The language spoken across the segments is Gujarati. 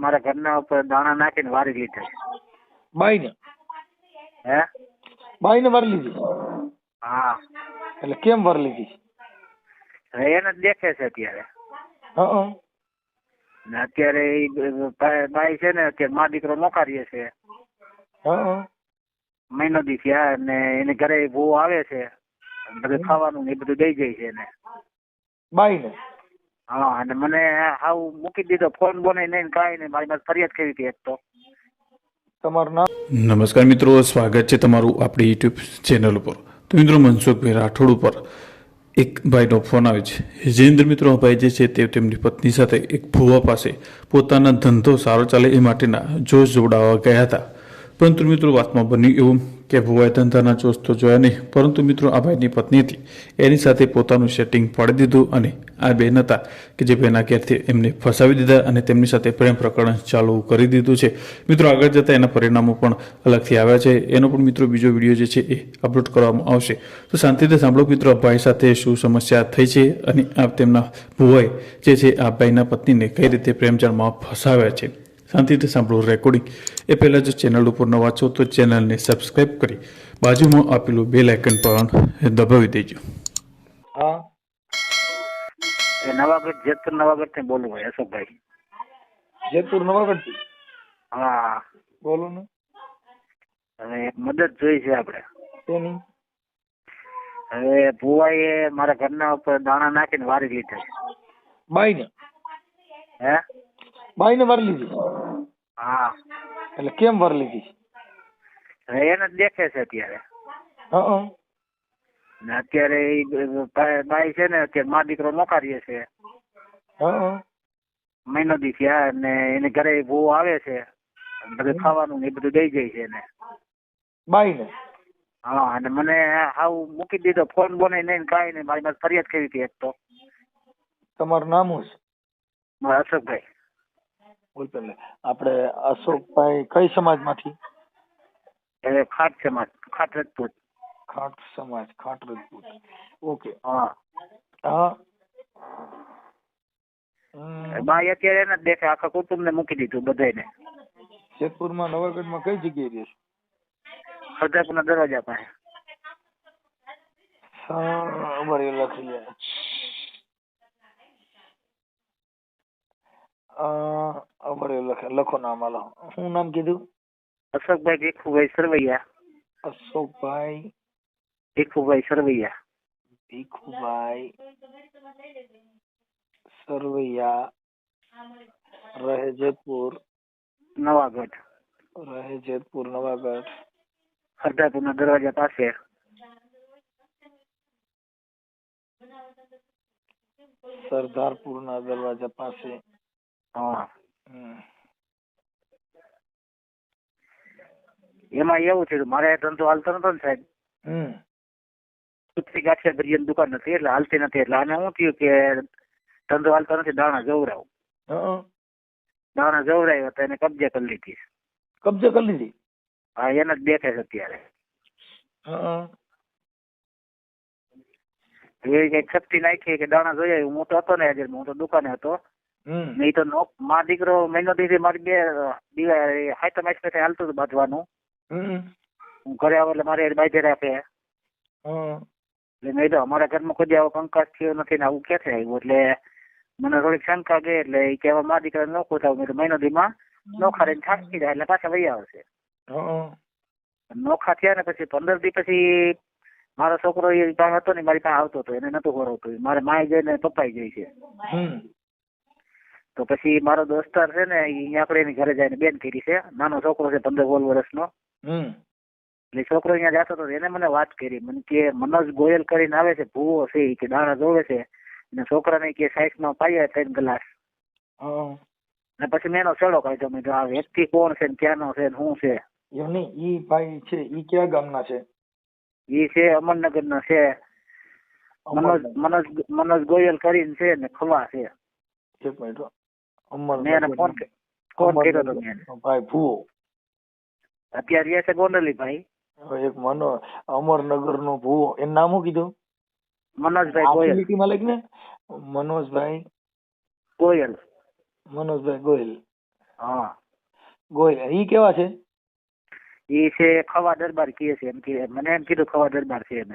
મારા ઘરના ઉપર દાણા નાખીને વારી લીધા. બાઈને? હે? બાઈને વારી લીધી? હા. એટલે કેમ વારી લીધી? એને દેખે છે અત્યારે. હા ને અત્યારે બાઈ છે ને અત્યારે મા દીકરો નોકારીએ છે. હા મહિનો દી થયા ને એને ઘરે બહુ આવે છે. બધું ખાવાનું ને એ બધું દઈ જાય છે એને. બાઈને? હા અને મને હાવ મૂકી દીધો. ફોન બોને નહીં કાંઈ નહીં. મારી પાસે ફરિયાદ કરી હતી એક તો. તમારું નામ? નમસ્કાર મિત્રો. સ્વાગત છે તમારું આપણી યુટ્યુબ ચેનલ ઉપર. તો મિત્રો મનસુખભાઈ રાઠોડ ઉપર એક ભાઈનો ફોન આવે છે. હિજેન્દ્ર મિત્રો ભાઈ જે છે તે તેમની પત્ની સાથે એક ભુવા પાસે પોતાના ધંધો સારો ચાલે એ માટેના જોશ જોડાવા ગયા હતા. પરંતુ મિત્રો વાતમાં બન્યું એવું કે ભુવાએ ધંધાના જોશ તો જોયા નહીં, પરંતુ મિત્રો આ ભાઈની પત્ની હતી. એની સાથે પોતાનું સેટિંગ પાડી દીધું અને આ બેન હતા કે જે બેના ઘેરથી એમને ફસાવી દીધા અને તેમની સાથે પ્રેમ પ્રકરણ ચાલુ કરી દીધું છે. મિત્રો આગળ જતાં એના પરિણામો પણ અલગથી આવ્યા છે. એનો પણ મિત્રો બીજો વીડિયો જે છે એ અપલોડ કરવામાં આવશે. તો શાંતિથી સાંભળો મિત્રો ભાઈ સાથે શું સમસ્યા થઈ છે અને આ તેમના ભુવાએ જે છે આ ભાઈના પત્નીને કઈ રીતે પ્રેમજાળમાં ફસાવ્યા છે. શાંતિથી સાંભળો રેકોર્ડિંગ એ પહેલાં જો ચેનલ ઉપર નવા છો તો ચેનલને સબસ્ક્રાઇબ કરી બાજુમાં આપેલું બેલ આઇકન પણ દબાવી દેજો. હા. એ નવાગઢ જેતપુર નવાગઢથી બોલું ભાઈ અશોકભાઈ. જેતપુર નવાગઢથી હા. બોલો ને. હવે મદદ જોઈ છે આપણે તેની હવે ભુવાએ મારા ઘરના ઉપર દાણા નાખીને વારી લીધા. બાઈને? હે? બાઈને વાર લીધી. હા. એટલે કેમ વાર લીધી? એને જ દેખે છે અત્યારે. હા ને અત્યારે બાઈ છે ને અત્યારે મા દીકરો નોકારીએ છે. હા મહિનો દી થયા અને એને ઘરે બહુ આવે છે. બધું ખાવાનું ને એ બધું દઈ જાય છે એને. બાઈને? હા અને મને હાવ મૂકી દીધો ફોન બોને નહીં કાંઈ નહીં. મારી પાસે ફરિયાદ કરી હતી એક તો. તમારું નામ શું અશોકભાઈ. બોલ પેલે આપણે અશોકભાઈ કઈ સમાજમાંથી? એ ખાટ છે માર ખાટ રજપૂત. ખાટ સમાજ ખાટ રજપૂત. ઓકે. હા. હા. હમ, બાઈ અત્યારે એને જ દેખે આખા કુટુંબ ને મૂકી દીધું બધાને જેતપુરમાં નવાગઢમાં કઈ જગ્યાએ રહેશો હરદાપુરના દરવાજા પાસે. હા અમારે એ લખી લે અ, અમારે એ લખે લખો નામ હાલો શું નામ કીધું અશોકભાઈ ભીખુભાઈ સરવૈયા અશોકભાઈ ભીખુભાઈ સરવૈયા ભીખુભાઈ સરવૈયા રહે જેતપુર નવાગઢ રહે જેતપુર નવાગઢ હરદાપુરના દરવાજા પાસે સરદારપુરના દરવાજા પાસે હા હમ. એમાં એવું છે કે મારે ધંધો હાલતો નતો ને સાહેબ. હમ. ગાંઠિયા ભરીયાની દુકાન નથી એટલે હાલતી નથી એટલે આને શું થયું કે ધંધો હાલતો નથી દાણા જવરાવ. દાણા જવરાયો તો એને કબજે કરી લીધી. કબજે કરી લીધી? હા એને જ દેખે છે અત્યારે. એ કઈ શક્તિ નાખી કે દાણા જોયા હું તો હતો ને આજે હું તો દુકાને હતો. નહીં તો નો મા દીકરો મહિનો દીધી મારી બે હાઈટમ આઈસ હાલતું હતું બાંધવાનું. હું ઘરે આવું એટલે મારે બાંધી રાખે. એટલે નહીં તો અમારા ઘરમાં કોઈ આવો કંકાસ થયો નથી ને આવું ક્યાંથી આવ્યું? એટલે મને થોડીક શંકા ગઈ એટલે એ કહેવા મા દીકરા ન ખોતા મેં તો મહિનો દીમાં નોખા રહીને થાકી જાય એટલે પાછા વહી આવશે. નોખા થયા ને પછી પંદર દી પછી મારો છોકરો એ પાસે હતો ને મારી પાસે આવતો હતો એને નતું ખોરવતું મારે માય જઈને પપ્પાઈ જાય છે. હમ. તો પછી મારો દોસ્તાર છે ને એ આપણે એની ઘરે જઈને બેન કરી છે. નાનો છોકરો છે પંદર સોળ વર્ષનો. હમ. એટલે છોકરો અહીંયા જતો હતો એને મને વાત કરી. મને કે મનોજ ગોયલ કરીને આવે છે ભૂવો છે ઈ કે દાણા જોવે છે. અને છોકરાને કે સાઈઝ નો પાયા ત્રણ ગ્લાસ. ને પછી મેં એનો સેડો કાઢ્યો. મેં આ વ્યક્તિ કોણ છે ને ક્યાંનો છે ને શું છે? એમ ઈ ભાઈ છે ઈ કયા ગામના છે? એ છે અમરનગર ના છે. મનોજ મનોજ મનોજ ગોયલ કરીને છે ને ખવા છે. એક મિનિટ મેં ફોન ફોન કર્યો હતો મેં ભાઈ ભૂવો. અત્યારે રહે છે ગોંડલી ભાઈ. એક મનો અમરનગર નો ભૂવો. એનું નામ શું કીધું? મનોજભાઈ ગોયલ. લીટીમાં લખી ને? મનોજભાઈ. ગોયલ. મનોજભાઈ ગોયલ. હા. ગોયલ. ઈ કેવા છે? એ છે ખવા દરબાર કહે છે એમ કે મને એમ કીધું ખવા દરબાર છે એને.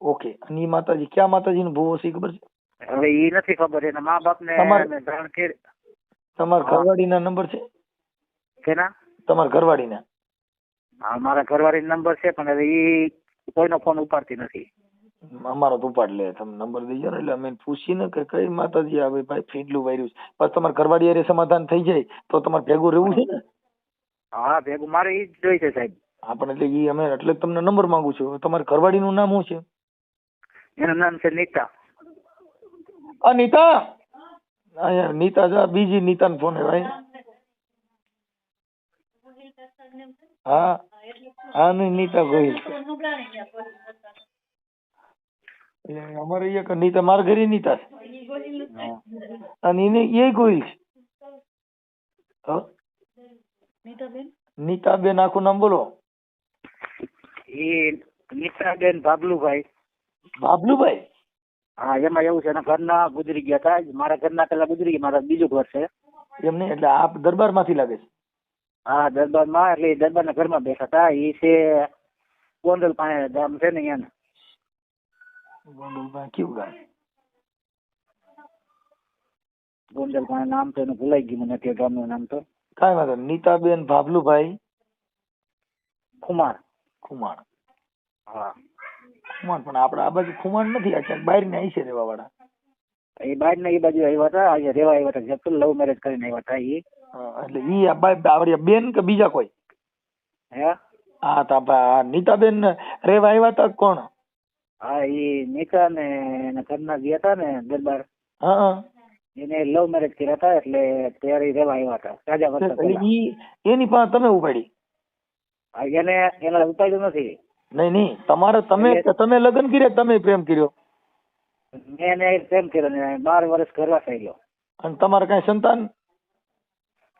ઓકે. અને ઈ માતાજી ક્યાં માતાજી નું ભૂવો છે ખબર છે? હવે એ નથી ખબર. એના મા બાપ ને જાણ કે તમારા હા. ઘરવાળીના નંબર છે? કેના? તમારા ઘરવાળીના? હા મારા ઘરવાળી નંબર છે પણ હવે એ કોઈનો ફોન ઉપાડતી નથી. અમારો તો ઉપાડ લે તમે નંબર દઈ ને એટલે અમે પૂછીને કે કઈ માતાજી આવે ભાઈ ફીડલું વાયરું છે. પછી તમારા ઘરવાળી અરે સમાધાન થઈ જાય તો તમારે ભેગું રહેવું છે ને? હા ભેગું મારે એ જ જોઈ છે સાહેબ. આપણે એટલે એ અમે એટલે તમને નંબર માંગુ છું. તમારા ઘરવાળીનું નામ શું છે? એનું નામ છે નીતા. આ નીતા અહીંયા નીતા જા બીજી નીતાનો ફોન ભાઈ. હા હા નહીં નીતા ગોહિલ અમારે એક નીતા માર ઘરે નીતા છે. અને એને એ ગોહિલ છે? નીતાબેન આખું નામ બોલો. એ નીતાબેન ભાબલુભાઈ બાબલુભાઈ હા એમાં એવું છે એના ઘરના ગુજરી ગયા હતા મારા ઘરના પેલા ગુજરી ગયા મારા બીજું ઘર છે. એમ નહીં? એટલે આપ દરબારમાંથી લાગે છે? હા દરબારમાં એટલે દરબારના ઘરમાં બેઠા હતા એ છે ગોંડલ પાસે ગામ છે ને અહીંયા ગોંડલભાઈ કેવું ગામ? ગોંડલ પાસે નામ તો એનું ભૂલાઈ ગયું મને તે ગામનું નામ તો. કાંઈ વાંધો. નીતાબેન ભાભલુભાઈ? ખુમાર. કુમાર હા. ખુમાણ પણ આપણે આ બાજુ ખુમાણ નથી અત્યારે બહાર ને છે રહેવા વાળા એ બાર ને એ બાજુ આવ્યા હતા આજે રેવા આવ્યા હતા જતું લવ મેરેજ કરીને આવ્યા હતા એ એટલે ઈ આ આવડી બેન કે બીજા કોઈ? હે? હા તા નીતા નીતાબેન રેવા આવ્યા તા કોણ? હા એ નીતા ને એના ઘરના ગયા હતા ને દરબાર. હા. એને લવ મેરેજ કર્યા હતા એટલે ત્યારે રેવા આવ્યા હતા રાજા વર્ષ ઈ એની પાસે તમે ઉપાડી? એને એને ઉપાડ્યું નથી. નહીં નહીં. તમારે તમે તમે લગ્ન કર્યા તમે પ્રેમ કર્યો. મેં એને પ્રેમ કર્યો ને બાર વર્ષ કરવા થઈ ગયો. અને તમારે કઈ સંતાન?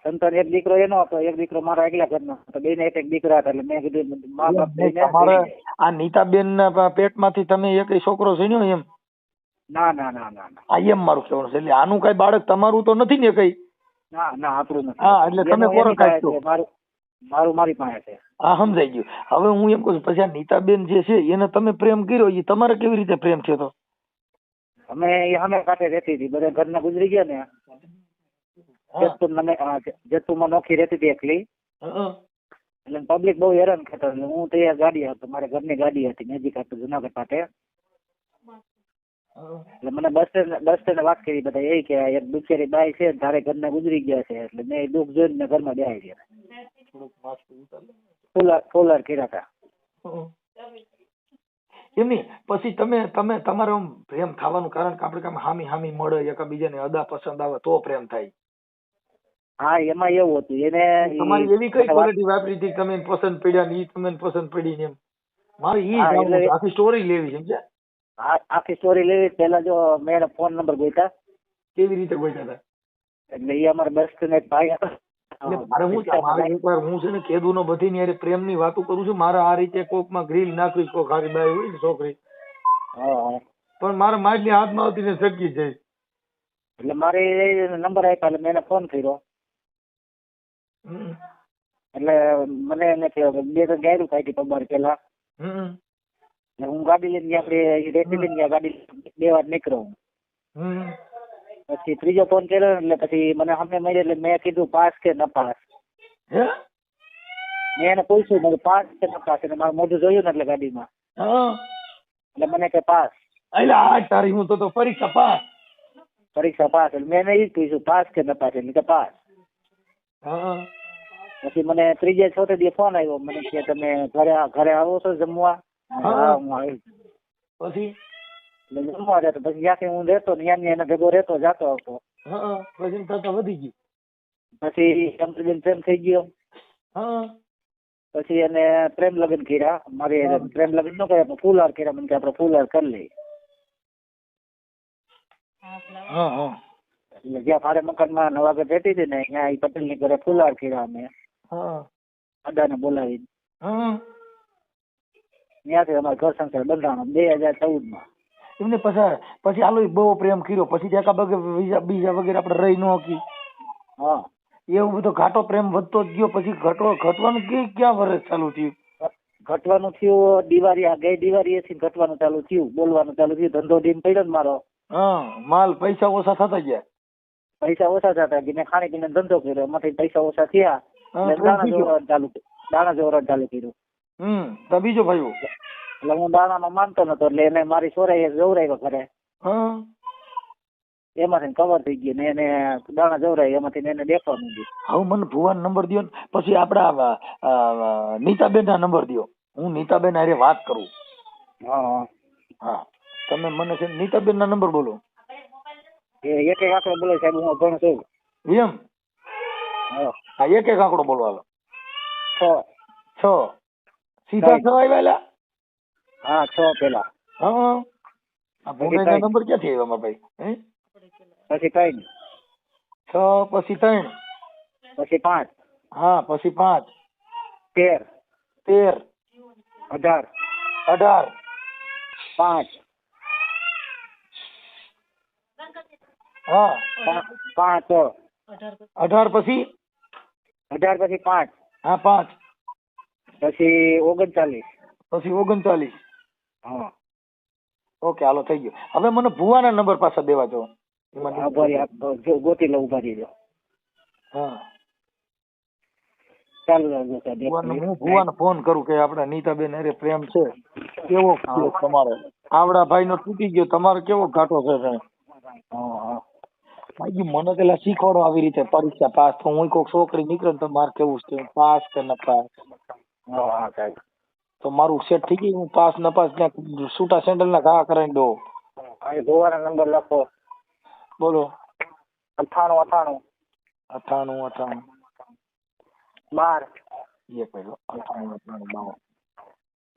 સંતાન એક દીકરો એનો હતો એક દીકરો મારા એકલા ઘરનો હતો. બે એક એક દીકરા હતા એટલે મેં કીધું મા બાપ તમારે. આ નીતાબેન ના પેટમાંથી તમે એક છોકરો છે એમ? ના ના ના ના આ એમ મારું કહેવાનું છે. એટલે આનું કઈ બાળક તમારું તો નથી ને કઈ? ના ના આપણું નથી. હા, એટલે તમે કોરો કાઢશો. મારું મારું મારી પાસે છે. હા સમજાઈ ગયું. હવે હું એમ કહું છું પછી આ નીતાબેન જે છે એને તમે પ્રેમ કર્યો એ તમારે કેવી રીતે પ્રેમ થયો તો? અમે એ અમે કાંઠે રહેતી હતી બધા ઘરના ગુજરી ગયા ને. જેતપુર મને જેતપુરમાં નોખી રહેતી હતી એકલી. એટલે પબ્લિક બહુ હેરાન કરતા હું ત્યાં ગાડી હતો મારા ઘરની ગાડી હતી નજીક હતું જુનાગઢ પાસે. એટલે મને બસ સ્ટેન્ડ બસ સ્ટેન્ડ વાત કરી બધા એ કે એક બિચારી બાઈ છે તારે ઘરના ગુજરી ગયા છે એટલે મેં દુઃખ જોઈને ઘરમાં બેસી ગયા. ફૂલર ફૂલર કર્યા હતા. એમ નહીં પછી તમે તમે તમારો પ્રેમ થવાનું કારણ કે આપણે કામ હામી હામી મળે એકબીજાને અદા પસંદ આવે તો પ્રેમ થાય. હા એમાં એવું હતું. એને તમારી એવી કઈ ક્વોલિટી વાપરી હતી તમે પસંદ પડ્યા ને ઈ તમે પસંદ પડી ને એમ? મારે ઈ. આખી સ્ટોરી લેવી સમજ્યા? આખી સ્ટોરી લેવી. પહેલા જો મેં ફોન નંબર ગોઈતા. કેવી રીતે ગોઈતા હતા? એટલે એ અમારા બેસ્ટ ને ભાઈ હતા. મારે હું છે, મારે એકવાર હું છે ને વાતો કરું છું. મારે આ રીતે કોકમાં ગ્રીલ નાખવી કોક હારી બાઈ હોય ને છોકરી. પણ મારે માછલી હાથમાં આવતી ને સટકી જાય એટલે મારે નંબર આપ્યા એટલે મેં ફોન કર્યો. એટલે મને એને કે બે તો ગાયરું કાઢી પગાર પેલા. હું ગાડી લઈને આપડે આપણે રેતી લઈને ગાડી બે વાર નીકળ્યો હું. પછી ત્રીજો ફોન કર્યો એટલે પછી મને સામે મળી એટલે મેં કીધું પાસ કે ન પાસ મેં એને પૂછ્યું મને પાસ કે ન પાસ એટલે મારું મોઢું જોયું ને એટલે ગાડીમાં. એટલે મને કે પાસ એટલે આ તારી હું તો પરીક્ષા પાસ. પરીક્ષા પાસ. એટલે મેં એ જ પૂછ્યું પાસ કે ન પાસ એટલે કે પાસ હા. પછી મને ત્રીજે ચોથે દિવસ ફોન આવ્યો. મને કે તમે ઘરે ઘરે આવો છો જમવા? હા. હા હું આવી. પછી? એટલે જમવા જતો પછી જ્યાંથી હું રહેતો ને ત્યાં એને ભેગો રહેતો જાતો આવતો. હા પછી થતા વધી ગયું. પછી અમરબેન પ્રેમ થઈ ગયો. હા. પછી એને પ્રેમ લગ્ન કર્યા. મારે પ્રેમ લગ્ન ન કર્યા પણ ફૂલહાર કર્યા. મને કે આપણે ફૂલહાર કરી લઈએ. હા હા. એટલે જ્યાં ભાડે મકાનમાં નવાગઢ રહેતી હતી ને ત્યાં એ પટેલની ઘરે ફૂલહાર કર્યા અમે. અદાને બોલાવીને. ત્યાંથી અમારું ઘર સંસાર બંધાણો બે હજાર ચૌદમાં એમને પસાર પછી આલો બહુ પ્રેમ કર્યો. પછી ત્યાં બગે બીજા વગેરે આપણે રહી ન હકી હા. એવું બધો ઘાટો પ્રેમ વધતો જ ગયો. પછી ઘટો ઘટવાનું કે ક્યાં વર્ષ ચાલુ થયું? ઘટવાનું થયું દિવાળી આ ગઈ દિવાળી થી ઘટવાનું ચાલુ થયું બોલવાનું ચાલુ થયું. ધંધો ડીમ પડ્યો ને મારો. હા માલ પૈસા ઓછા થતા ગયા. પૈસા ઓછા થતા ગયા. મેં ખાણી પીને ધંધો કર્યો. એમાંથી પૈસા ઓછા થયા. દાણા જોવાનું ચાલુ. દાણા જોવાનું ચાલુ કર્યું. હમ તો બીજો ભાઈ એટલે હું દાણામાં માનતો નતો એટલે એને મારી સોરાઈ જવરાયો ઘરે. એમાંથી કવર થઈ ગયું ને એને દાણા જવરાય એમાંથી એને દેખવા માંડી હવે મને ભુવાનો નંબર દો પછી આપડા નીતાબેન ના નંબર દો હું નીતાબેન હારે વાત કરું. હા હા. તમે મને છે નીતાબેન ના નંબર બોલો. એ એક એક આંકડો બોલો સાહેબ હું અભણ છું. એમ? હા. એક એક આંકડો બોલો હાલો. છ. છ. સીધા છ આવ્યા હા છ પેલા. હા આ ભૂંડાઈ નંબર ક્યાંથી આવ્યો મારા ભાઈ? હે? પછી ત્રણ. છ પછી ત્રણ. પછી પાંચ. હા પછી પાંચ. તેર. તેર. અઢાર. અઢાર. પાંચ. હા. પાંચ. અઢાર પછી? અઢાર પછી પાંચ. હા પાંચ. પછી ઓગણચાલીસ. પછી ઓગણચાલીસ. હા. ઓકે હાલો થઈ ગયું. હવે મને ભુવાના નંબર પાછા દેવા જો આભારી આપ જો ગોતી લઉં ઊભા રહીજો હા. ચાલુ હું ભુવાને ફોન કરું કે આપડા નીતાબેન અરે પ્રેમ છે. કેવો તમારો? આવડા ભાઈ નો તૂટી ગયો. તમારો કેવો ઘાટો છે હા ભાઈ મને પેલા શીખવાડો આવી રીતે. પરીક્ષા પાસ તો હું કોઈક છોકરી નીકળે તો મારે કેવું છે? પાસ કે ન પાસ? હા હા સાહેબ. તો મારું સેટ થઈ ગયું હું પાસ ન પાસ ત્યાં છૂટા સેન્ડલ ના ઘા કરાવી દઉં. અહીં ગોવાના નંબર લખો. બોલો. અઠાણું અઠ્ઠાણું અઠાણું અઠાણું. બાર. એક પહેલો અઠાણું અઠાણું બાર.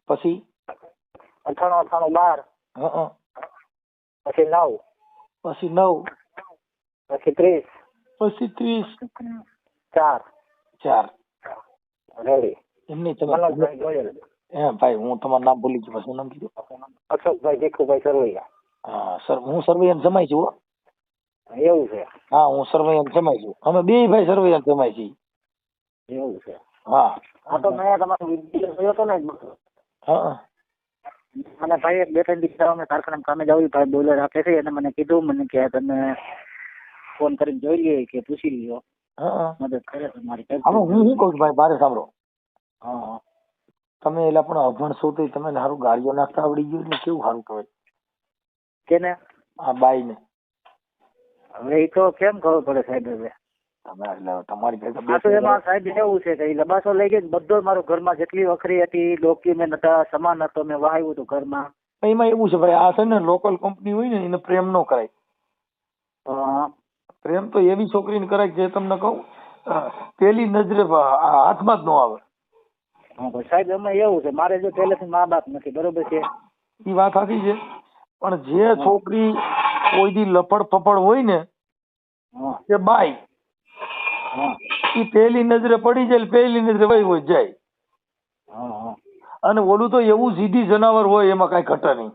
પછી? અઠાણું અઠાણું બાર. હં પછી નવ. પછી નવ. પછી ત્રીસ. પછી ત્રીસ. ચાર. ચાર. રેડી. એમની તમે ગોયલ હે ભાઈ હું તમારું નામ ભૂલી ગયો શું નામ કીધું? અશોકભાઈ જેખુભાઈ સરવૈયા. હા સર હું સરવૈયા જમાઈ છું એવું છે? હા હું સરવૈયા જમાઈ છું. અમે બે ભાઈ સરવૈયા જમાઈ છીએ. એવું છે? હા. આ તો મેં તમારો વીડિયો જોયો હતો ને હા. મને ભાઈ એક બે ત્રણ દિવસ અમે કારખાના કામે જાવ ભાઈ બોલર રાખે છે અને મને કીધું મને કે તમે ફોન કરીને જોઈ લઈએ કે પૂછી લ્યો. હા. મદદ કરે તમારી હવે હું શું કહું છું ભાઈ બારે સાંભળો. હા. તમે એલા પણ અભણ છો તો તમે સારું ગાડીઓ નાખતા આવડી ગયું એટલે કેવું સારું કહેવાય? કેને? આ બાઈ ને હવે એ તો કેમ ખબર પડે સાહેબ હવે? એટલે તમારી ભેગા તો એમાં સાહેબ એવું છે કે લબાસો લઈ ગઈ બધો મારો ઘરમાં જેટલી વખરી હતી ડોક્યુમેન્ટ હતા સમાન હતો મેં વાવ્યું હતું ઘરમાં. એમાં એવું છે ભાઈ આ છે ને લોકલ કંપની હોય ને એને પ્રેમ નો કરાય. પ્રેમ તો એવી છોકરીને કરાય જે તમને કહું પેલી નજરે આ હાથમાં જ ન આવે. સાહેબ એમાં એવું છે મારે જો પહેલેથી મા બાપ નથી બરોબર છે? એ વાત સાચી છે. પણ જે છોકરી કોઈ દી લપડ પપડ હોય ને કે બાઈ. એ પહેલી નજરે પડી જાય પહેલી નજરે વહી હોય જાય. અને ઓલું તો એવું સીધી જનાવર હોય એમાં કઈ ઘટે નહીં.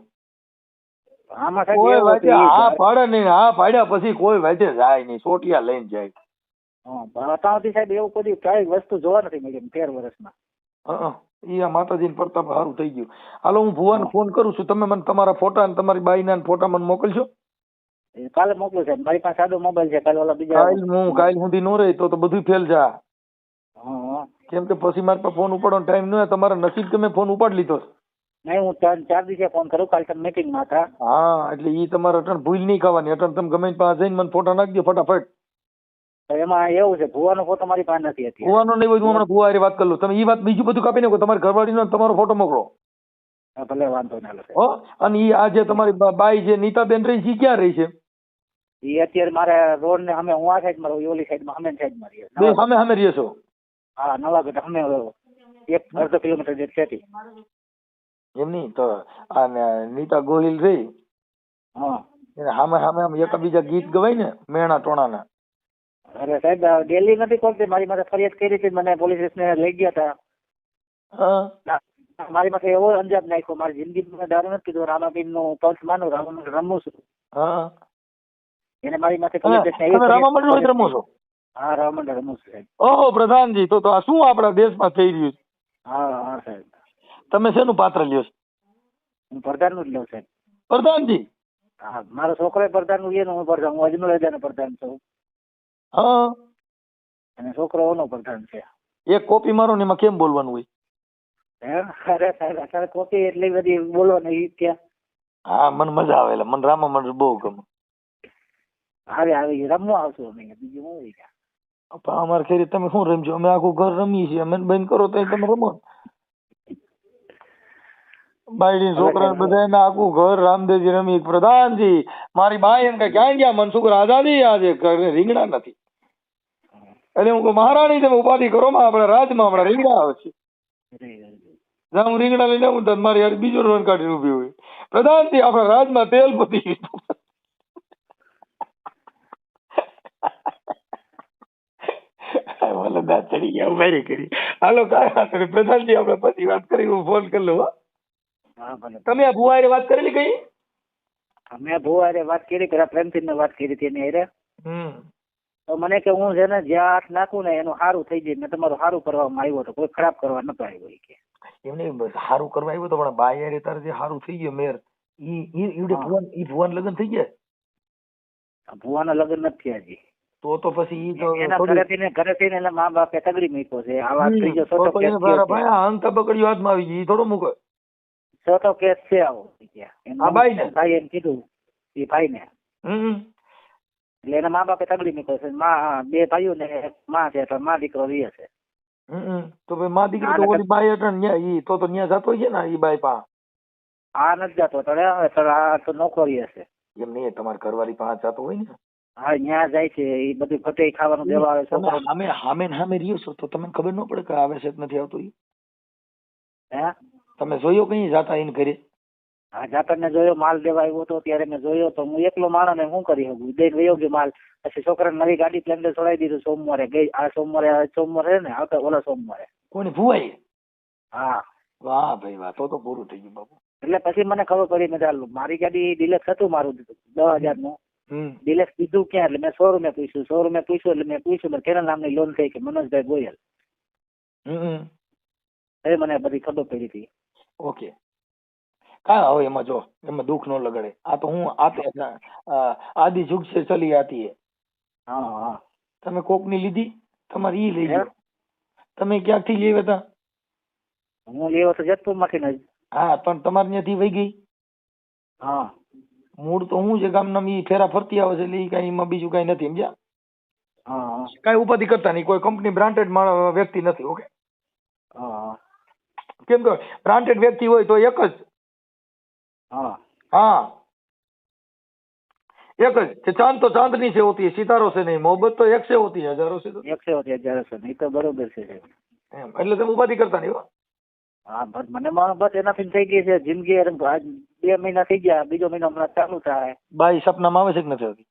કોઈ એવું હા પાડે નહીં હા પાડ્યા પછી કોઈ વાંચે જાય નહીં સોટિયા લઈને જાય. હા પણ સાહેબ એવું કોઈ કઈ વસ્તુ જોવા નથી મળી તેર વર્ષમાં. હં, ઈ આ માતાજીને પ્રતાપ સારું થઈ ગયું. હાલો હું ભુવાને ફોન કરું છું. તમે મને તમારા ફોટા ને તમારી બાઈના ફોટા મને મોકલશો? કાલે મોકલું સાહેબ મારી પાસે સાદો મોબાઈલ છે. કાલે ઓલા બીજા કાલ હું કાલ સુધી નો રહી તો તો બધું ફેલ જા. કેમ કે પછી મારી પાસે ફોન ઉપાડવાનો ટાઈમ ન હોય તમારા નસીબ કે મેં ફોન ઉપાડી લીધો. નહીં હું ચાર ચાર દિવસે ફોન કરું. કાલે તમે મીટિંગમાં હતા. હા એટલે ઈ તમારે અટણ ભૂલ નહીં ખાવાની. અટણ તમે ગમે તે પાસે જઈને મને ફોટા નાખજો દો ફટાફટ. એમાં એવું છે ભુવાનો ફોટો મારી પાસે નથી હતી ભુવાનો નહીં હોય હમણાં ભુવા વાત કરી. લઉં તમે એ વાત બીજું બધું કાપી નાખો. તમારી ઘરવાળીનો તમારો ફોટો મોકલો. ભલે વાંધો ના લો હો? અને એ આ જે તમારી બાઈ જે નીતાબેન રહી છે ક્યાં રહી છે? એ અત્યારે મારે રોડ ને અમે હું આ સાઈડમાં રહું ઓલી સાઈડમાં અમે સાઈડમાં રહીએ. અમે સામે રહીએ છો? હા નવાગઢ અમે એક અડધો કિલોમીટર જેટ છે એમ નહીં? તો આ નીતા ગોહિલ રહી. હા. સામે સામે આમ એકબીજા ગીત ગવાય ને મેણા ટોણાના. અરે સાહેબ ડેલી નથી ખોલતી. મારી માથે ફરિયાદ કરી હતી. મને પોલીસ સ્ટેશને લઈ ગયા હતા. મારી માથે એવો અંજામ નાખ્યો. મારી જિંદગીમાં દારૂ નથી કીધું રામાબીનનું પંચ માનું રામ રમું છું. એને મારી માથે પોલીસ સ્ટેશન એવી તમે રામા ફરિયાદ મંડળ હોય રમો છો? હા રામ મંડળ રમું છું સાહેબ. ઓહો પ્રધાનજી તો તો આ શું આપણા દેશમાં થઈ રહ્યું છે? હા હા સાહેબ. તમે શેનું પાત્ર લ્યો છો? હું પ્રધાનનું જ લઉં સાહેબ. પ્રધાનજી. હા મારો છોકરો પ્રધાનનું લે ને હું પ્રધાન હું અજમલ પ્રધાન છું. હા. અને છોકરો ઓનો પ્રધાન છે. એક કોપી મારો ને એમાં કેમ બોલવાનું હોય? હે? અરે અત્યારે કોપી એટલી બધી બોલવાની ઈ હા મને મજા આવે એટલે. મને રામા મંડળ બહુ ગમે. આવે આવી રમવા આવશું અમે બીજું હું હોય ત્યાં. પણ અમારે ખેરી તમે શું રમજો? અમે આખું ઘર રમીએ છીએ. અમે બંધ કરો તો તમે રમો બાયડી છોકરા બધા ને આખું ઘર રામદેવજી રમી પ્રધાનજી મારી બાઈ એમ કે ક્યાં ગયા મનસુખ આઝાદી આજે રીંગણા નથી. એટલે હું મહારાણી તમે ઉપાધિ કરો માં આપણે રાજમાં હમણાં રીંગણા આવે છે. જ્યાં હું રીંગણા લઈને હું મારી યાર બીજો રોન કાઢી ઊભી હોય. પ્રધાનજી આપણા રાજમાં તેલ પતી દાંત ચડી ગયા ઉભારી કરી. હાલો કાંઈ વાંધો નહીં. પ્રધાનજી આપણે પછી વાત કરી હું ફોન કરી લઉં હા. તમે આ ભુવાએ વાત કરેલી કઈ? અમે ભુવારે વાત કરી પેલા પ્રેમથી વાત કરી હતી એની. હમ. તો મને કે હું છે ને જ્યાં હાથ નાખું ને એનું સારું થઈ જાય મેં તમારું સારું કરવામાં આવ્યો હતો કોઈ ખરાબ કરવા નતો આવ્યો કે. એમને સારું કરવા આવ્યો તો પણ બાય રે તારે જે સારું થઈ ગયું મેર ઈ ઈ ભુવન ઈ ભુવન લગ્ન થઈ ગયા? ભુવાના લગ્ન નથી થયા હજી. તો તો પછી ઈ તો ઘરેથી ને ઘરેથી ને મા બાપે તગડી મૂક્યો છે. આ વાત ત્રીજો તો કેસ ભાઈ અંત બગડ્યો હાથમાં આવી ગઈ થોડો મૂકે. ચોથો કેસ છે આવો. એમ આ બાઈને? ભાઈ એમ કીધું એ ભાઈ ને હમ. એટલે એના મા બાપે તગડી મૂક્યો છે. માં બે ભાઈઓ ને માં છે તો માં દીકરો રહે છે. હમ તો ભાઈ માં દીકરી તો ઓલી બાઈ અટણ ન્યા ઈ તો તો ન્યા જતો છે ને ઈ બાઈ પા? આ નથી જતો તો હવે તો આ તો નોકરો રહે છે. એમ નહીં તમારે ઘરવાળી પાસે જતો હોય ને? હા ન્યા જાય છે એ બધું ફટે ખાવાનું દેવા આવે છે અમે હામે ને સામે રહ્યો છો તો તમને ખબર ન પડે કે આવે છે નથી આવતો ઈ? હે? તમે જોયો કઈ જાતા એને ઘરે? હા જાતર ને જોયો માલ દેવા આવ્યો હતો ત્યારે મેં જોયો તો હું એકલો માણસ ને શું કરી શકું? દઈને વયો ગયો માલ? પછી છોકરાને નવી ગાડી પ્લેન્ડર છોડાવી દીધું સોમવારે. ગઈ આ સોમવારે સોમવારે ને આવતા ઓલા સોમવારે. કોની ભુવાઈ? હા. વાહ ભાઈ વાહ તો તો પૂરું થઈ ગયું બાપુ. એટલે પછી મને ખબર પડી મેં ચાલુ મારી ગાડી ડિલેક્સ હતું મારું દસ હજારનું ડિલેક્સ કીધું ક્યાં? એટલે મેં સો શોરૂમે પૂછ્યું શોરૂમે પૂછ્યું એટલે મેં પૂછ્યું મેં કેના નામની લોન થઈ કે મનોજભાઈ ગોયલ હમ. એ મને બધી ખબર પડી હતી. ઓકે. કા હવે એમાં જો એમાં દુઃખ ન લગાડે. આ તો હું આપે આ, આદિ જુગ છે ચલી આતી હે હા હા. તમે કોકની લીધી? તમારે ઈ લઈ હે? તમે ક્યાંથી લેવા હતા હું લેવો તો જેતપુરમાંથી ને હા પણ તમારે ત્યાંથી વહી ગઈ? હા. મૂળ તો હું છે ગામના ઈ ફેરા ફરતી આવે છે એટલે ઈ કાંઈ એમાં બીજું કાંઈ નથી સમજ્યા? કાંઈ ઉપાધિ કરતા નહીં કોઈ કંપની બ્રાન્ડેડ વ્યક્તિ નથી ઓકે? કેમ કે બ્રાન્ડેડ વ્યક્તિ હોય તો એક જ હા. एक જ ચાંદ તો ચાંદની છે હોતી સિતારો છે નહીં મોહબત તો એક છે હોતી હજારો છે એક છે હોતી હજારો છે નહીં તો બરોબર છે. એમ એટલે તમે ઉપાધિ કરતા નહીં હા. બસ મને બસ એનાથી થઈ ગઈ છે જિંદગી બે મહિના થઈ ગયા બીજો મહિનો હમણાં ચાલુ થાય. બાઈ સપનામાં આવે છે કે નથી આવતી?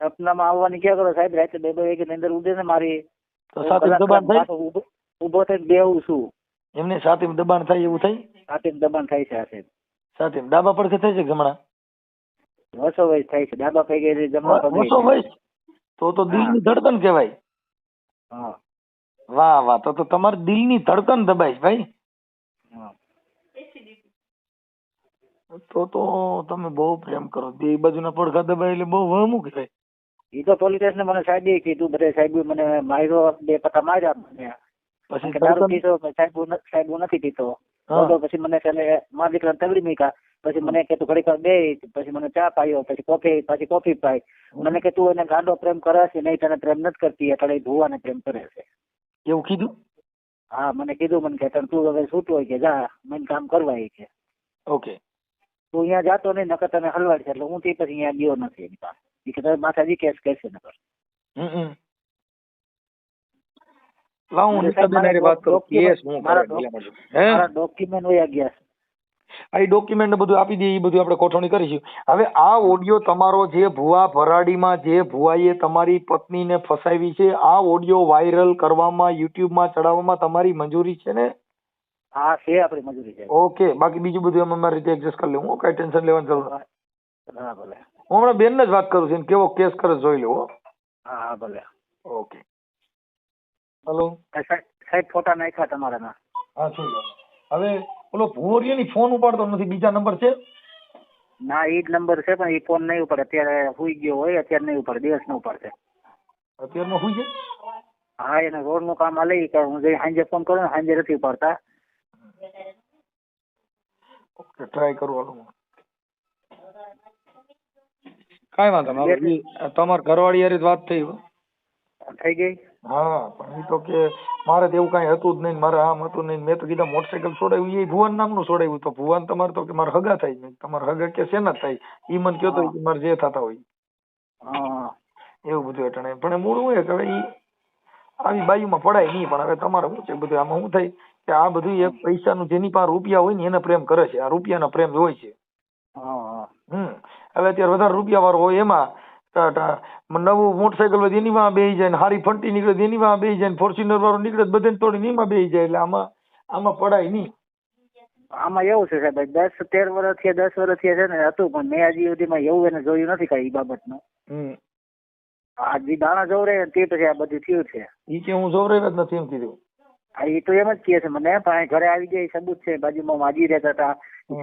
સપનામાં આવવાની ક્યાં કરો સાહેબ રાતે બે બે વાગે અંદર ઉડે ને મારી. તો સાથે દબાણ થાય? ઊભો થઈને બેહું છું. એમને સાથે દબાણ થાય એવું થઈ સાથે દબાણ થાય છે આ સાહેબ. સાથે. ડાબા પડખે થાય છે જમણા? વસો વય થાય છે. ડાબા પગે જમવા પગે વસો વય તો તો દિલની ધડકન કહેવાય. હા. વાહ વાહ. તો તો તમારી દિલની ધડકન દબાય છે ભાઈ તો તો તમે બહુ પ્રેમ કરો. બે બાજુના પડખા દબાય એટલે બહુ વહમું કહેવાય? એ તો પોલીસ ને મને સાહેબે કીધું બધે સાહેબ મને માર્યો બે પતા માર્યા મને. પછી સાહેબ સાહેબ નથી પીતો. તો પછી મને છેલ્લે મારા દીકરા તગડી મૂક્યા પછી મને કે તું ઘડીક બે પછી મને ચા પાયો પછી કોફી પછી કોફી પાઈ. મને કે તું એને ગાંડો પ્રેમ કરે છે નહીં તને પ્રેમ નથી કરતી એટલે એ ભુવાને પ્રેમ કરે છે. એવું કીધું? હા મને કીધું મને કે તું હવે છૂટો હોય કે જા મને કામ કરવા કે. ઓકે. તું અહીંયા જાતો નહીં નકર તને હલવાડ છે એટલે હું તે પછી અહીંયા ગયો નથી એની પાસે. કે માથા માતાજી કેસ કહેશે નકર. હમ. લાવો હું વાત કરું કેસ હું મારા. હે? ડોક્યુમેન્ટ વયા ગયા. આ ડોક્યુમેન્ટ ને બધું આપી દઈએ એ બધું આપણે ગોઠવણી કરીશું. હવે આ ઓડિયો તમારો જે ભુવા ભરાડીમાં જે ભુવાએ તમારી પત્નીને ફસાવી છે આ ઓડિયો વાયરલ કરવામાં યુટ્યુબમાં ચડાવવામાં તમારી મંજૂરી છે ને? હા છે આપણી મજૂરી છે. ઓકે બાકી બીજું બધું અમે મારી રીતે એડજસ્ટ કરી લેવું કઈ ટેન્શન લેવાની જરૂર નથી. હા ભલે. હું હમણાં બેન જ વાત કરું છું કેવો કેસ કરે જોઈ લો હા હા ભલે. ઓકે. હલો. સાહેબ ફોટા નાખ્યા તમારામાં હા શું હવે ઓલો ભુવરિયાની ફોન ઉપાડતો નથી બીજા નંબર છે? ના એ જ નંબર છે પણ એ ફોન નહીં ઉપાડે. અત્યારે સુઈ ગયો હોય અત્યારે નહીં ઉપાડે દિવસ નો ઉપાડશે. અત્યારમાં હુઈ છે હા એને રોડનું કામ હાલે કે હું જઈ સાંજે ફોન કરું ને સાંજે નથી ઉપાડતા. ઓકે ટ્રાય કરું હાલો. કાંઈ વાંધો નહીં. તમારા ઘરવાળી યાર વાત થઈ થઈ ગઈ? હા પણ એ તો કે મારે તો એવું કાંઈ હતું જ નહીં મારે આમ હતું નહીં મેં તો કીધા મોટરસાયકલ છોડાવ્યું એ ભુવન નામનું છોડાવ્યું તો ભુવન તમારે તો કે મારે હગા થાય નહીં. તમારે હગા કે શેના થાય? એ મને કહેતો કે મારે જે થતા હોય. હા. એવું બધું અટાણે. પણ મૂળ હું કે હવે એ આવી બાયુમાં પડાય નહીં પણ હવે તમારે શું છે બધું? આમાં શું થાય કે આ બધું એક પૈસાનું જેની પાસે રૂપિયા હોય ને એને પ્રેમ કરે છે. આ રૂપિયાના પ્રેમ હોય છે. હા હમ. હવે અત્યારે વધારે રૂપિયા વાળો હોય એમાં નવું મોટરસાયકલ હોય એની માં બેસી જાય ને હારી ફંટી નીકળે તો એની માં બેસી જાય ને ફોર્ચ્યુનર વાળો નીકળે તો બધાને તોડીને એમાં બેસી જાય. એટલે આમાં આમાં પડાય નહીં. આમાં એવું છે સાહેબ દસ તેર વર્ષ દસ વર્ષ છે ને હતું પણ મેં હજી સુધીમાં એવું એને જોયું નથી કઈ બાબતનું. હજી દાણા જોવ દાણા જોવરે તે પછી આ બધું થયું છે. એ કે હું જોવરાવ્યા જ નથી એમ કીધું. એ તો એમ જ કહે છે મને પણ ઘરે આવી જાય સબૂત છે. બાજુમાં માજી રહેતા હતા.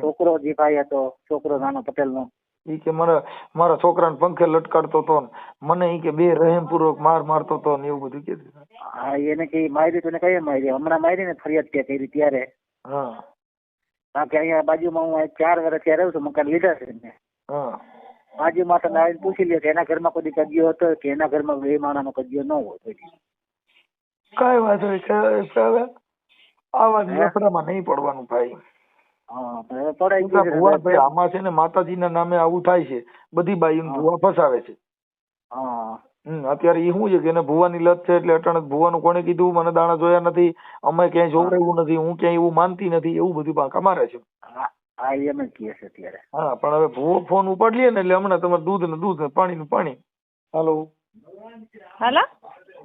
છોકરો જે ભાઈ હતો છોકરો નાનો પટેલ નો ઈ કે મારા મારા છોકરાને પંખે લટકાડતો હતો ને મને ઈ કે બે રહેમ પૂર્વક માર મારતો હતો ને એવું બધું કે હા એને કઈ મારી તો કઈ મારી? હમણાં મારી ને ફરિયાદ કે કરી ત્યારે. હા. કારણ કે અહીંયા બાજુમાં હું ચાર વર્ષ ત્યાં રહું છું મકાન લીધા છે મેં હા. બાજુમાં તમે આવીને પૂછી લ્યો કે એના ઘરમાં કોઈ કજિયો હતો કે એના ઘરમાં બે માણાનો કજિયો ન હોય કઈ વાંધો કાંઈ હવે લફડામાં નહીં પડવાનું ભાઈ. આમાં છે ને માતાજીના નામે આવું થાય છે. બધી બાઈઓને ભુવા ફસાવે છે. અત્યારે એ શું છે કે એને ભૂવાની લત છે એટલે અટાણે ભુવાનું કોને કીધું? મને દાણા જોયા નથી. અમે ક્યાંય જોવડાવ્યું નથી. હું ક્યાંય એવું માનતી નથી. એવું બધું બાંકા મારે છે. હા હા એમ જ કહે છે અત્યારે. હા પણ હવે ભુવો ફોન ઉપાડ લે ને એટલે હમણાં તમારે દૂધ ને દૂધ ને પાણી નું પાણી. હાલો. હાલો?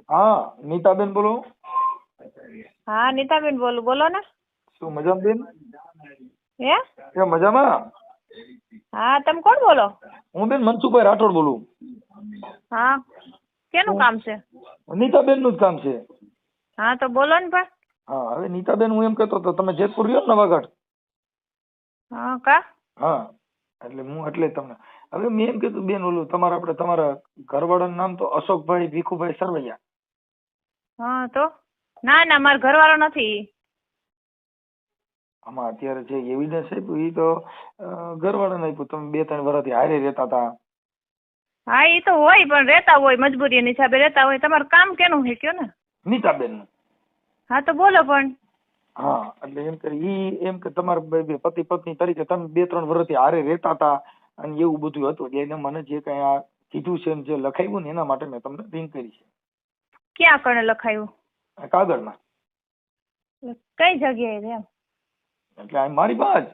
હા નીતાબેન બોલો. હા નીતાબેન બોલું. બોલો ને. શું મજામાં બેન? હે? મજામાં? હા તમે કોણ બોલો? હું બેન મનસુખભાઈ રાઠોડ બોલું. હા કેનું કામ છે? નીતાબેનનું જ કામ છે. હા તો બોલો ને ભાઈ હા હવે નીતાબેન હું એમ કહેતો હતો તમે જેતપુર રહ્યો ને નવાગઢ? હા કા? હા એટલે હું એટલે તમને. હવે મેં એમ કીધું બેન ઓલું તમારા આપણે તમારા ઘરવાળાનું નામ તો અશોકભાઈ ભીખુભાઈ સરવૈયા. હા તો? ના ના મારો ઘરવાળો નથી. આમાં અત્યારે જે એવિડન્સ આપ્યું એ તો ઘરવાળાને આપ્યું. તમે બે ત્રણ વર્ષથી હારે રહેતા હતા. હા એ તો હોય પણ રહેતા હોય મજબૂરીના હિસાબે રહેતા હોય. તમારું કામ કેનું છે કયો ને? નીતાબેન હા તો બોલો પણ. હા એટલે એમ કે ઈ એમ કે તમારા બે પતિ પત્ની તરીકે તમે બે ત્રણ વર્ષથી હારે રહેતા હતા અને એવું બધું હતું. એટલે એને મને જે કઈ આ કીધું છે ને જે લખાયું ને એના માટે મેં તમને રિંગ કરી છે. ક્યાં કણે લખાયું? કાગળમાં. કઈ જગ્યાએ એમ? એટલે મારી પાસે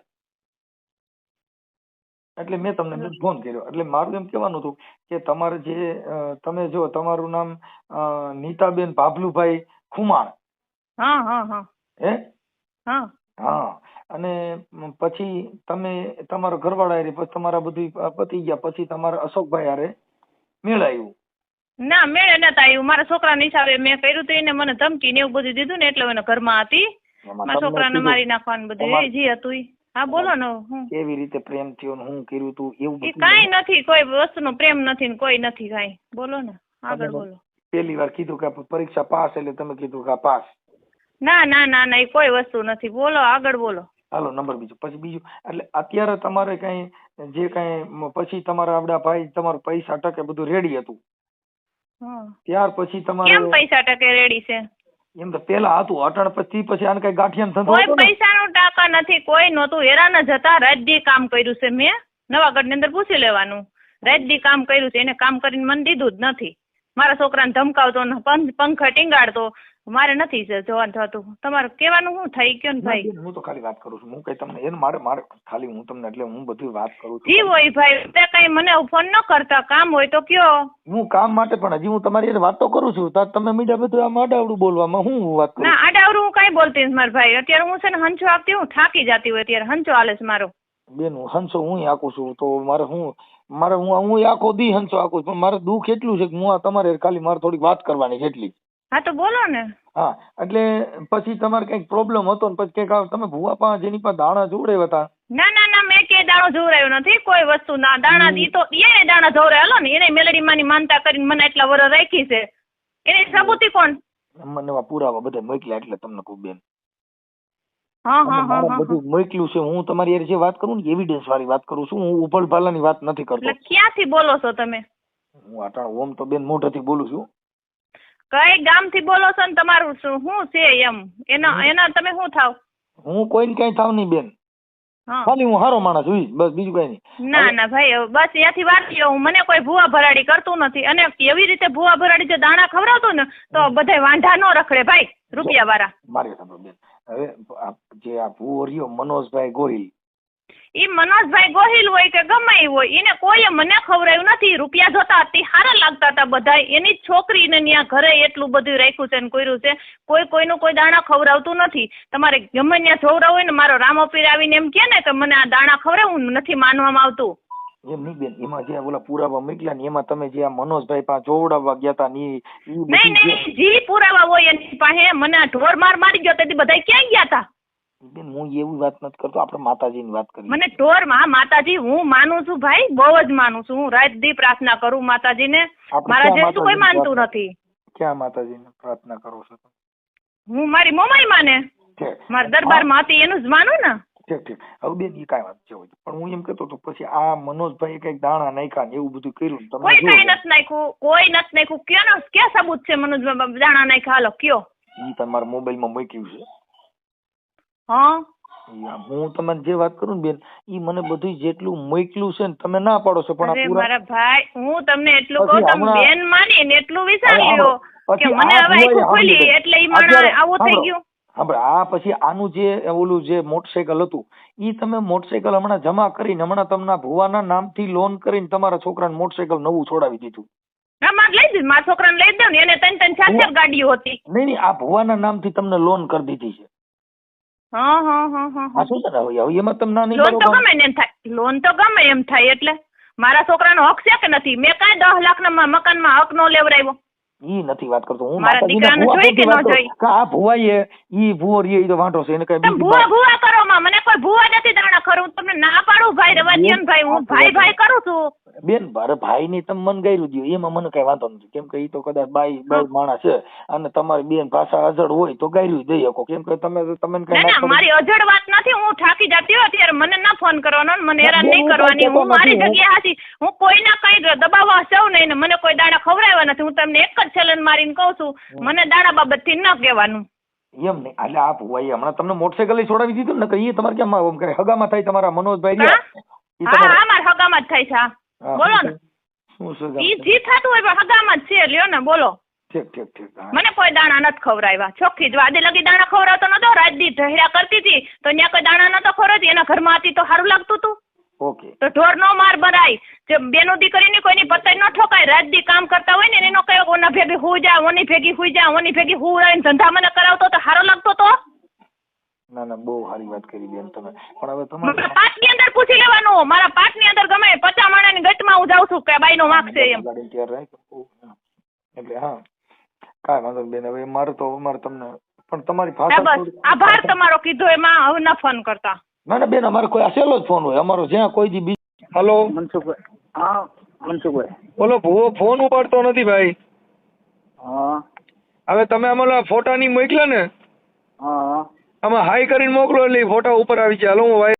એટલે મેં તમને ફોન કર્યો. એટલે મારું એમ કહેવાનું હતું કે તમારે જે તમે જો તમારું નામ નીતાબેન ભાભલુભાઈ ખુમાણ. હા હા હા. હે? હા. હા. અને પછી તમે તમારા ઘરવાળા હારે પછી તમારા બધું પતી ગયા પછી તમારા અશોકભાઈ હારે મેળાયું. ના મેળે નતા આવ્યું મારા છોકરાના હિસાબે મેં કર્યું હતું એને મને ધમકી ને એવું બધું દીધું ને એટલે એને ઘરમાં હતી. મારા છોકરાને મારી નાખવાનું બધું. જે હતું હા બોલો ને હું? કેવી રીતે પ્રેમ થયો ને હું કર્યું તું એવું બધું કાઈ નથી કોઈ વસ્તુનો પ્રેમ નથી ને કોઈ નથી કાઈ. બોલો ને આગળ બોલો. પહેલી વાર કીધું કે પરીક્ષા પાસ એટલે તમે કીધું કે પાસ. ના ના ના ના એ કોઈ વસ્તુ નથી. બોલો આગળ બોલો. હાલો નંબર બીજો. પછી બીજું એટલે અત્યારે તમારે કઈ જે કઈ પછી તમારા આવડા ભાઈ તમારું પૈસા ટકે બધું રેડી હતું. ત્યાર પછી કેમ તમારે પૈસા ટકે રેડી છે? એમ તો પેલા હતું. અટણ પછી પછી આને કઈ ગાંઠિયા ધંધો કોઈ હતો ને? પૈસાનું ટાકા નથી. કોઈ નહોતું. હેરાન જ હતા. રાજદી કામ કર્યું છે મેં. નવાગઢની અંદર પૂછી લેવાનું. રાજદી કામ કર્યું છે. એને કામ કરીને મને દીધું જ નથી. મારા છોકરાને ધમકાવતો ને પંખ પંખા ટીંગાડતો. મારે નથી જ જોવાનું થતું. તમારે કહેવાનું શું? થઈ ગયો ને ભાઈ? હું તો ખાલી વાત કરું છું. હું કઈ તમને એને મારે મારે ખાલી હું તમને એટલે હું બધી વાત કરું જી છું હોય ભાઈ તે કઈ મને ફોન ન કરતા. કામ હોય તો કયો. હું કામ માટે પણ હજી હું તમારી એને વાત તો કરું છું. તાર તમે મીડિયા બધું આમ આડાવડું બોલવામાં હું વાત કરું ના આડાવડું હું કાંઈ બોલતી નથી મારા ભાઈ. અત્યારે હું છે ને હંચો આપતી હું થાકી જતી હોય અત્યારે. હંચો હાલે છે મારો. બેન હું હંસો હું આખું છું? તો મારે હું મારે હું હું આખો દી હંસો આખું છું. પણ મારે દુઃખ એટલું છે કે હું આ તમારે ખાલી મારે થોડીક વાત કરવાની છે એટલી. હા તો બોલો ને. હા એટલે પછી તમારે કંઈક પ્રોબ્લેમ હતો ને પછી કંઈક તમે ભૂવા પાસે જેની પાસે દાણા જોડે હતા? ના ના ના મેં કે દાણો જોવરાયો નથી કોઈ વસ્તુ ના. દાણા દી તો એને દાણા જોવરાય હલો ને એને મેલડી માની માનતા કરીને મને એટલા વર રાખી છે. એને સબૂતી કોણ? મને પુરાવા બધા મોકલ્યા એટલે તમને કહું બેન. હા હા હા બધું મોકલ્યું છે. હું તમારી જે વાત કરું ને એવિડન્સ વાળી વાત કરું છું. હું ઉભળ ભાલાની વાત નથી કરતો. ક્યાંથી બોલો છો તમે? હું ઓમ તો બેન મોઢેથી બોલું છું. કઈ ગામથી બોલો છો ને તમારું શું શું છે એમ? એના એના તમે શું થાવ? હું કોઈને કઈ થાવ નહીં બેન. ખાલી હું હારો માણસ હોઈશ બસ બીજું કઈ નહીં. ના ના ભાઈ બસ ત્યાંથી વાત હું મને કોઈ ભૂવા ભરાડી કરતું નથી. અને એવી રીતે ભૂવા ભરાડી જો દાણા ખવડાવતો ને તો બધાય વાંઢા નો રખડે ભાઈ રૂપિયા વાળા મારી સાંભળો બેન. હવે જે આ ભૂવો રહ્યો મનોજભાઈ ગોહિલ ઈ મનોજભાઈ ગોહિલ હોય કે ગમે એ હોય એને કોઈએ મને ખવડાવ્યું નથી. રૂપિયા જોતા અતિ સારા લાગતા હતા બધા એની જ છોકરીને ત્યાં ઘરે એટલું બધું રાખ્યું છે ને કર્યું છે. કોઈ કોઈનું કોઈ દાણા ખવડાવતું નથી. તમારે ગમે ત્યાં જોવડાવ હોય ને મારો રામપીર આવીને એમ કે ને કે મને આ દાણા ખવડાવું નથી માનવામાં આવતું. એમ નહીં બેન એમાં જે ઓલા પુરાવા મોકલ્યા ને એમાં તમે જે આ મનોજભાઈ પાસે જોવડાવવા ગયા હતા નહીં ઈ- ઈ નહીં જે- પુરાવા હોય એની પાસે. મને ઢોર માર મારી ગયો તેથી બધા ક્યાં ગયા હતા બેન હું એવી વાત નથી કરતો આપણે માતાજીની વાત કરી મને ઢોરમાં માતાજી હું માનું છું ભાઈ બહુ જ માનું છું. હું રાત દી પ્રાર્થના કરું માતાજીને. મારા જેટલું કોઈ માનતું નથી. ક્યાં માતાજીને પ્રાર્થના કરો છો? હું મારી મોમાઈ માને. મારા દરબારમાં હતી એનું જ માનું ને. ઠીક ઠીક. હવે બેન એ કાંઈ વાત છે? પણ હું એમ કહેતો હતો પછી આ મનોજભાઈ કંઈક દાણા નાખ્યા ને એવું બધું કર્યું તમે કોઈ કઈ નથી નાખ્યું. કોઈ નથી નાખ્યું. કયો ને ક્યાં સબૂત છે મનોજ દાણા નાખ્યા? હાલો કયો? ઈ તમારા મોબાઈલમાં મૂક્યું છે. હા? હું તમને જે વાત કરું ને બેન ઈ મને બધું જેટલું મોકલું છે ને તમે ના પાડો છો પણ આ મારા ભાઈ હું તમને એટલું કહું તમે બેન માની ને એટલું વિચારી લો કે મને હવે આખું ખોલી એટલે ઈ માણસ આવું થઈ ગયું. આ પછી આનું જે ઓલું જે મોટરસાયકલ હતું ઈ તમે મોટરસાયકલ હમણાં જમા કરીને હમણાં તમને ભુવાના નામથી લોન કરીને તમારા છોકરાને મોટરસાયકલ નવું છોડાવી દીધું. લઈ દીધું મારા છોકરાને લઈ દઉં ને એને ત્રણ ત્રણ ચાર ચાર ગાડીઓ હતી. નહીં નહીં આ ભુવાના નામથી તમને લોન કરી દીધી છે. હા હા હા હા આ શું છે હવે હવે એમાં તમે ના નહીં લોન તો ગમે એમ થાય. લોન તો ગમે એમ થાય એટલે મારા છોકરાનો હક છે કે નથી? મેં કાંઈ દસ લાખના મકાનમાં હક નો લેવડાવ્યો. ઈ નથી વાત કરતો. હું મારા દીકરાને ભુવા જોઈ કે ન પરથી વાત કરું. જોઈ? કે ભુવાઈએ ઈ ભુવો રીએ ઈ તો વાંઢો છે એને કઈ તમે બીજી ભૂવા કરો માં. મને કોઈ ભૂવા નથી દાણા ખરું. તમને ના પાડું ભાઈ રવા ભાઈ. હું ભાઈ ભાઈ કરું છું. બેન ભાઈ ની તમે મન ગયેલું દ્યો. એમાં મને કઈ વાંધો નથી. કેમ કે એ તો કદાચ બાઈ બાઈ માણસ છે અને તમારી બેન ભાષા અજડ હોય તો ગાયલું દઈ શકો. કેમ કે તમે તમે કઈ. મારી અજડ વાત નથી. હું થાકી જતી હોય ત્યારે મને ના ફોન કરવાનો મને હેરાન નહીં કરવાની. હું મારી જગ્યાએ હાથી હું કોઈના કઈ દબાવવા સૌ નહીં ને મને કોઈ દાણા ખવડાવ્યા નથી. હું તમને એક જ છેલન મારીને કહું છું. મને દાણા બાબતથી ન કહેવાનું. એમ નહીં. એટલે આ ભુવાઈએ હમણાં તમને મોટરસાયકલ છોડાવી દીધું ને કે ઈ તમારે કેમ કરે? હગામાં થાય તમારા મનોજભાઈ હા? હા મારા હગામાં જ થાય છે બોલો ને. શું છે ઈ જી થતું હોય પણ હગામાં જ છે લ્યો ને બોલો. ઠીક ઠીક ઠીક હા. મને કોઈ દાણા નથી ખવડાવ્યા. ચોખ્ખી જ વાદે લગી દાણા ખવડાવતો નતો રાત દી ઢહેડા કરતી હતી તો ત્યાં કોઈ દાણા નતો ખવડાવતી એના ઘરમાં હતી તો સારું લાગતું હતું ઓકે. તો ઢોર નો માર બરાય જે બેનો દીકરીની કોઈની પતાઈ ન ઠોકાય રાત દી કામ કરતા હોય ને એનો કયો ઓના ભેગી હું જા ઓની ભેગી હું જા ઓની ભેગી હુઈ ધંધા મને કરાવતો તો સારો લાગતો તો? ના ના બહુ સારી વાત કરી બેન તમે. પણ હવે તમારે મારા પાટની અંદર પૂછી લેવાનું મારા પાટની અંદર ગમે પચા ગટમાં હું જાઉં છું કે બાઈ નો વાંક છે એમ. એટલે હા. કાંઈ વાંધો બેન હવે મારે તો અમારે તમને પણ તમારી ભાષા આભાર તમારો કીધો એમાં હવે ના ફોન કરતા. ના ના બેન અમારે કોઈ આ સહેલો જ ફોન હોય. અમારો જ્યાં કોઈ દી બીજ હલો? મનસુખભાઈ. હા મનસુખભાઈ. બોલો ભૂવો ફોન ઉપાડતો નથી ભાઈ. હા. હવે તમે અમારા ફોટાની મોકલા ને. હા. આમાં હાઈ કરીને મોકલો એટલે ઈ ફોટા ઉપર આવી જાય. હાલો હું